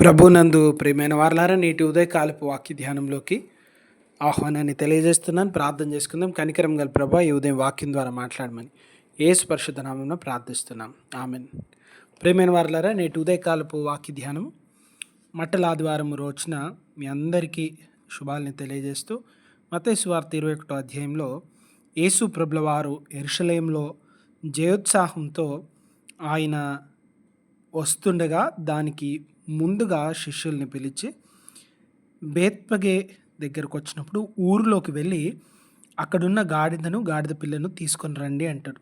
ప్రభునందు ప్రియమైన వారలారా నేటి ఉదయకాలపు వాక్య ధ్యానంలోకి ఆహ్వానాన్ని తెలియజేస్తున్నాను. ప్రార్థన చేసుకుందాం. కనికరం గల ప్రభా ఈ ఉదయం వాక్యం ద్వారా మాట్లాడమని ఏ పరిశుద్ధ నామంలో ప్రార్థిస్తున్నాం. ఆమెన్. ప్రియమైన వారలారా నేటి ఉదయకాలపు వాక్య ధ్యానం మట్టల ఆదివారం రోజున మీ అందరికీ శుభాలని తెలియజేస్తూ మతేశ్వార్త ఇరవై ఒకటో అధ్యాయంలో యేసు ప్రభుల వారు ఎరుషలేంలో జయోత్సాహంతో ఆయన వస్తుండగా దానికి ముందుగా శిష్యుల్ని పిలిచి బేత్పగే దగ్గరకు వచ్చినప్పుడు ఊరిలోకి వెళ్ళి అక్కడున్న గాడిదను గాడిద పిల్లను తీసుకొని రండి అంటాడు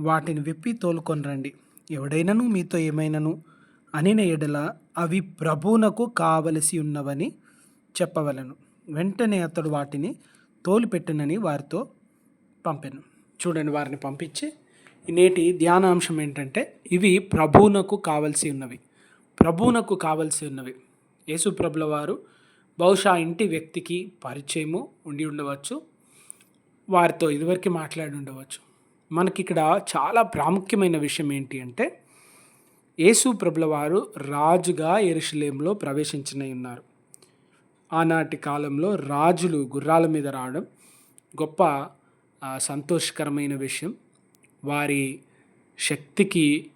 వాటిని విప్పి తోలుకొని రండి. ఎవడైనాను మీతో ఏమైనాను అనిన ఎడల అవి ప్రభువునకు కావలసి ఉన్నవని చెప్పవలను. వెంటనే అతడు వాటిని తోలుపెట్టునని వారితో పంపాను. చూడండి వారిని పంపించి నేటి ధ్యానాంశం ఏంటంటే ఇవి ప్రభువునకు కావలసి ఉన్నవి. ప్రభువునకు కావలసి ఉన్నవి యేసుప్రభుల వారు బహుశా ఇంటి వ్యక్తికి పరిచయము ఉండి ఉండవచ్చు. వారితో ఇదివరకు మాట్లాడి ఉండవచ్చు. మనకి ఇక్కడ చాలా ప్రాముఖ్యమైన విషయం ఏంటి అంటే యేసు ప్రభుల వారు రాజుగా ఎరుషలేంలో ప్రవేశించినై ఉన్నారు. ఆనాటి కాలంలో రాజులు గుర్రాల మీద రావడం గొప్ప సంతోషకరమైన విషయం. వారి శక్తికి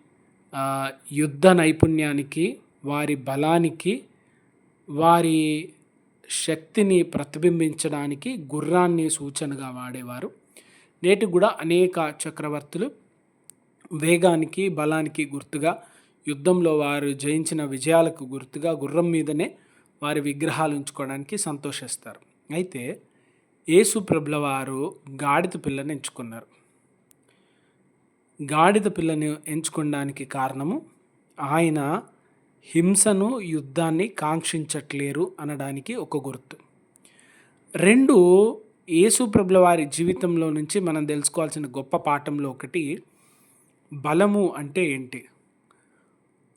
యుద్ధ నైపుణ్యానికి వారి బలానికి వారి శక్తిని ప్రతిబింబించడానికి గుర్రాన్ని సూచనగా వాడేవారు. నేటికి కూడా అనేక చక్రవర్తులు వేగానికి బలానికి గుర్తుగా యుద్ధంలో వారు జయించిన విజయాలకు గుర్తుగా గుర్రం మీదనే వారి విగ్రహాలు ఉంచుకోవడానికి సంతోషిస్తారు. అయితే యేసు ప్రభుల వారు గాడిద పిల్లని ఎంచుకున్నారు. గాడిద పిల్లని ఎంచుకోవడానికి కారణము ఆయన హింసను యుద్ధాన్ని కాంక్షించట్లేరు అనడానికి ఒక గుర్తు. రెండు యేసు ప్రభుల వారి జీవితంలో నుంచి మనం తెలుసుకోవాల్సిన గొప్ప పాఠంలో ఒకటి బలము అంటే ఏంటి?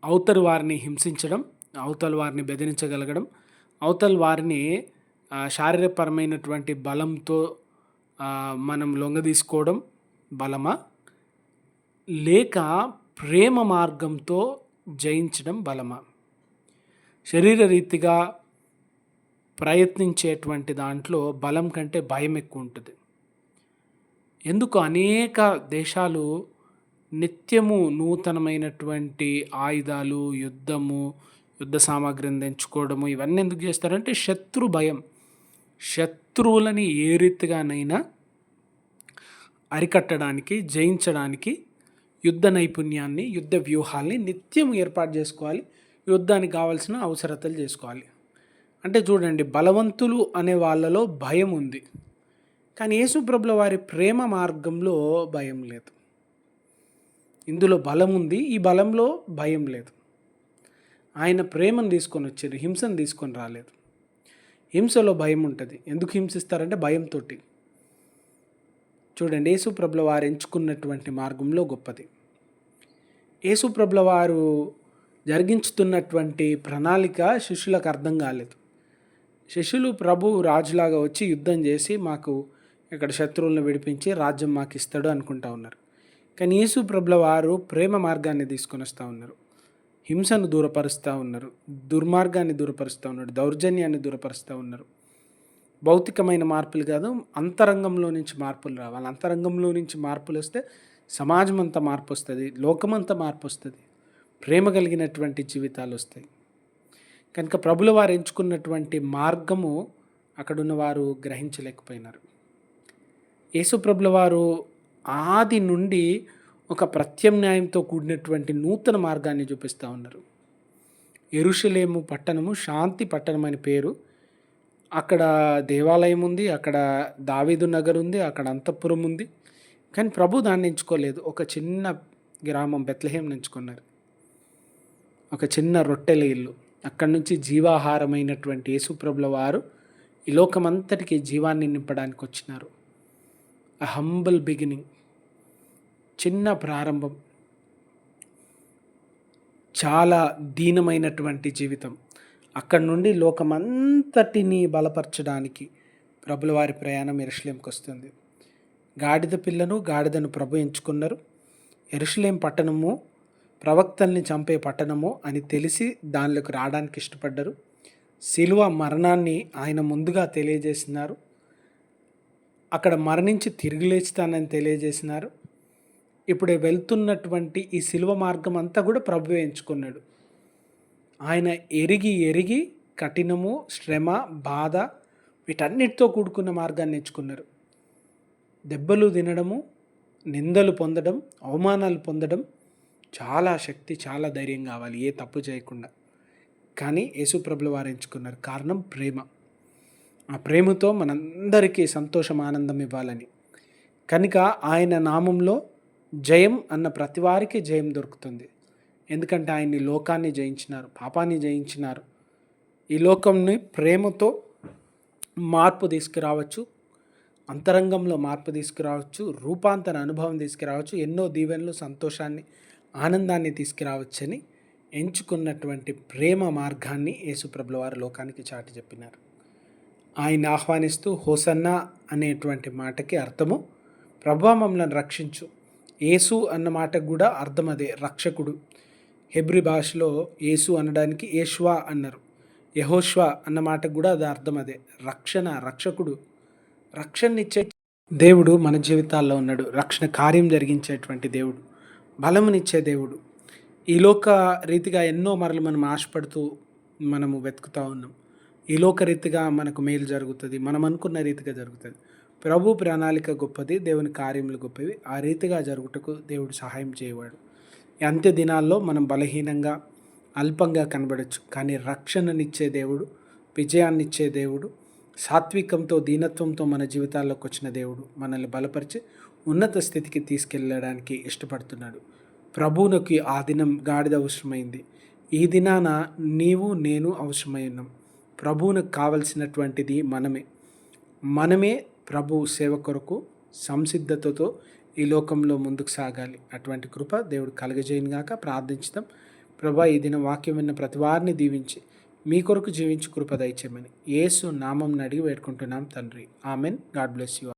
అవతల వారిని హింసించడం అవతల వారిని బెదిరించగలగడం అవతల వారిని శారీరపరమైనటువంటి బలంతో మనం లొంగదీసుకోవడం బలమా? లేక ప్రేమ మార్గంతో జయించడం బలమా? శరీర రీతిగా ప్రయత్నించేటువంటి దాంట్లో బలం కంటే భయం ఎక్కువ ఉంటుంది ఎందుకు అనేక దేశాలు నిత్యము నూతనమైనటువంటి ఆయుధాలు యుద్ధము యుద్ధ సామాగ్రిని తెంచుకోవడము ఇవన్నీ ఎందుకు చేస్తారంటే శత్రు భయం. శత్రువులని ఏ రీతిగానైనా అరికట్టడానికి జయించడానికి యుద్ధ నైపుణ్యాన్ని యుద్ధ వ్యూహాల్ని నిత్యం ఏర్పాటు చేసుకోవాలి. యుద్ధానికి కావాల్సిన అవసరతలు చేసుకోవాలి. అంటే చూడండి బలవంతులు అనే వాళ్ళలో భయం ఉంది. కానీ యేసుప్రభుల వారి ప్రేమ మార్గంలో భయం లేదు. ఇందులో బలం ఉంది ఈ బలంలో భయం లేదు. ఆయన ప్రేమను తీసుకొని వచ్చారు హింసను తీసుకొని రాలేదు. హింసలో భయం ఉంటుంది. ఎందుకు హింసిస్తారంటే భయంతో చూడండి యేసుప్రభుల వారు ఎంచుకున్నటువంటి మార్గంలో గొప్పది. యేసుప్రభుల వారు జరిగించుతున్నటువంటి ప్రణాళిక శిష్యులకు అర్థం కాలేదు. శిష్యులు ప్రభు రాజులాగా వచ్చి యుద్ధం చేసి మాకు ఇక్కడ శత్రువులను విడిపించి రాజ్యం మాకు ఇస్తాడు అనుకుంటా ఉన్నారు. కానీ యేసు ప్రభుల వారు ప్రేమ మార్గాన్ని తీసుకొని వస్తూ ఉన్నారు. హింసను దూరపరుస్తూ ఉన్నారు. దుర్మార్గాన్ని దూరపరుస్తూ ఉన్నారు. దౌర్జన్యాన్ని దూరపరుస్తూ ఉన్నారు. భౌతికమైన మార్పులు కాదు అంతరంగంలో నుంచి మార్పులు రావాలి. అంతరంగంలో నుంచి మార్పులు వస్తే సమాజం అంతా మార్పు వస్తుంది లోకమంతా మార్పు వస్తుంది ప్రేమ కలిగినటువంటి జీవితాలు వస్తాయి. కనుక ప్రభుల వారు ఎంచుకున్నటువంటి మార్గము అక్కడున్న వారు గ్రహించలేకపోయినారు. యేసు ప్రభుల వారు ఆది నుండి ఒక ప్రత్యామ్నాయంతో కూడినటువంటి నూతన మార్గాన్ని చూపిస్తూ ఉన్నారు. ఎరుషలేము పట్టణము శాంతి పట్టణం అని పేరు అక్కడ దేవాలయం ఉంది అక్కడ దావీదు నగర్ ఉంది అక్కడ అంతఃపురం ఉంది. కానీ ప్రభు దాన్ని ఎంచుకోలేదు. ఒక చిన్న గ్రామం బెత్లహేం ఎంచుకున్నారు ఒక చిన్న రొట్టెల ఇల్లు. అక్కడి నుంచి జీవాహారమైనటువంటి యేసుప్రభుల వారు ఈ లోకమంతటికి జీవాన్ని నింపడానికి వచ్చినారు. అ హంబుల్ బిగినింగ్ చిన్న ప్రారంభం. చాలా దీనమైనటువంటి జీవితం. అక్కడి నుండి లోకమంతటిని బలపరచడానికి ప్రభుల వారి ప్రయాణం ఎరుషులేంకి వస్తుంది. గాడిద పిల్లను గాడిదను ప్రభు ఎంచుకున్నారు. ఎరుషులేం పట్టణము ప్రవక్తల్ని చంపే పట్టణము అని తెలిసి దానిలోకి రావడానికి ఇష్టపడ్డారు. శిలువ మరణాన్ని ఆయన ముందుగా తెలియజేసినారు. అక్కడ మరణించి తిరిగి లేచుతానని తెలియజేసినారు. ఇప్పుడు వెళ్తున్నటువంటి ఈ శిలువ మార్గం అంతా కూడా ప్రభు ఎంచుకున్నాడు. ఆయన ఎరిగి ఎరిగి కఠినము శ్రమ బాధ వీటన్నిటితో కూడుకున్న మార్గాన్ని ఎంచుకున్నారు. దెబ్బలు తినడము నిందలు పొందడం అవమానాలు పొందడం చాలా శక్తి చాలా ధైర్యం కావాలి ఏ తప్పు చేయకుండా. కానీ యేసుప్రభులు వారు ఎంచుకున్నారు. కారణం ప్రేమ. ఆ ప్రేమతో మనందరికీ సంతోషం ఆనందం ఇవ్వాలని. కనుక ఆయన నామంలో జయం అన్న ప్రతి వారికి జయం దొరుకుతుంది. ఎందుకంటే ఆయన్ని లోకాన్ని జయించినారు పాపాన్ని జయించినారు. ఈ లోకంని ప్రేమతో మార్పు తీసుకురావచ్చు అంతరంగంలో మార్పు తీసుకురావచ్చు రూపాంతర అనుభవం తీసుకురావచ్చు ఎన్నో దీవెనలు సంతోషాన్ని ఆనందాన్ని తీసుకురావచ్చని ఎంచుకున్నటువంటి ప్రేమ మార్గాన్ని యేసుప్రభుల వారు లోకానికి చాటి చెప్పినారు. ఆయన ఆహ్వానిస్తూ హోసన్నా అనేటువంటి మాటకి అర్థము ప్రభా మమ్మల్ని రక్షించు. యేసు అన్న మాటకు కూడా అర్థం అదే రక్షకుడు. హెబ్రి భాషలో యేసు అనడానికి ఏష్వా అన్నారు. యహోష్వా అన్న మాటకు కూడా అది అర్థం అదే. రక్షణ రక్షకుడు. రక్షణనిచ్చే దేవుడు మన జీవితాల్లో ఉన్నాడు. రక్షణ కార్యం జరిగించేటువంటి దేవుడు. బలమునిచ్చే దేవుడు. ఈ లోక రీతిగా ఎన్నో మరలు మనం ఆశపడుతూ మనము వెతుకుతూ ఉన్నాం. ఈ లోక రీతిగా మనకు మేలు జరుగుతుంది. మనం అనుకున్న రీతిగా జరుగుతుంది. ప్రభు ప్రణాళిక గొప్పది. దేవుని కార్యములు గొప్పవి. ఆ రీతిగా జరుగుటకు దేవుడు సహాయం చేయవాడు. అంత్య దినాల్లో మనం బలహీనంగా అల్పంగా కనబడచ్చు. కానీ రక్షణనిచ్చే దేవుడు విజయాన్నిచ్చే దేవుడు సాత్వికంతో దీనత్వంతో మన జీవితాల్లోకి వచ్చిన దేవుడు మనల్ని బలపరిచి ఉన్నత స్థితికి తీసుకెళ్ళడానికి ఇష్టపడుతున్నాడు. ప్రభువునకి ఆ దినం గాడిద అవసరమైంది. ఈ దినాన నీవు నేను అవసరమై ఉన్నాం. ప్రభువునకు కావలసినటువంటిది మనమే. మనమే ప్రభు సేవ కొరకు సంసిద్ధతతో ఈ లోకంలో ముందుకు సాగాలి. అటువంటి కృప దేవుడు కలగజేయను గాక. ప్రార్థించుదాం. ప్రభా ఈ దిన వాక్యం విన్న ప్రతి వారిని దీవించి మీ కొరకు జీవించి కృప దయచేయమని యేసు నామం అడిగి వేడుకుంటున్నాం తండ్రి. ఆమెన్. God bless you